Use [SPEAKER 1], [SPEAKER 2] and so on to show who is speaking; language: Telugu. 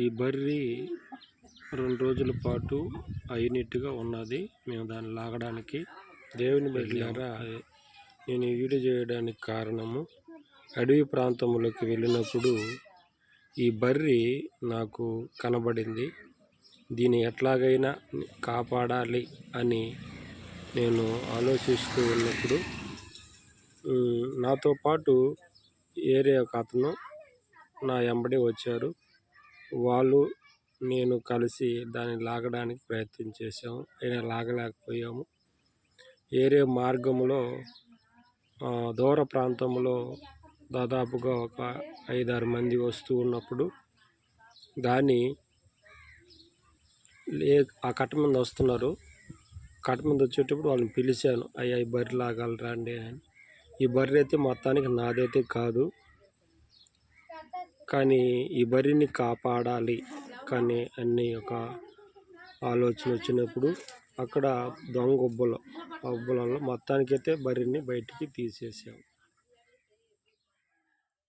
[SPEAKER 1] ఈ బర్రీ రెండు రోజుల పాటు అయినట్టుగా ఉన్నది. మేము దాన్ని లాగడానికి దేవుని బిడ్డలారా నేను ఈ వీడియో చేయడానికి కారణము అడవి ప్రాంతంలోకి వెళ్ళినప్పుడు ఈ బర్రి నాకు కనబడింది. దీన్ని ఎట్లాగైనా కాపాడాలి అని నేను ఆలోచిస్తూ ఉన్నప్పుడు నాతో పాటు ఏరే ఒక అతను నా ఎంబడి వచ్చారు. వాళ్ళు నేను కలిసి దాన్ని లాగడానికి ప్రయత్నం చేశాము. అయినా లాగలేకపోయాము. ఏరే మార్గంలో దూర ప్రాంతంలో దాదాపుగా ఒక ఐదారు మంది వస్తూ ఉన్నప్పుడు దాన్ని లే ఆ కట్ట మీద వస్తున్నారు. కట్ట మీద వచ్చేటప్పుడు వాళ్ళని పిలిచాను అయ్యా ఈ బర్రె లాగాలి రండి అని. ఈ బర్రె అయితే మొత్తానికి నాదైతే కాదు. కానీ ఈ బరిని కాపాడాలి కానీ అన్ని ఒక ఆలోచన వచ్చినప్పుడు అక్కడ దొంగ ఉబ్బలు. ఆ ఉబ్బలలో మొత్తానికైతే బరిని బయటికి తీసేసాము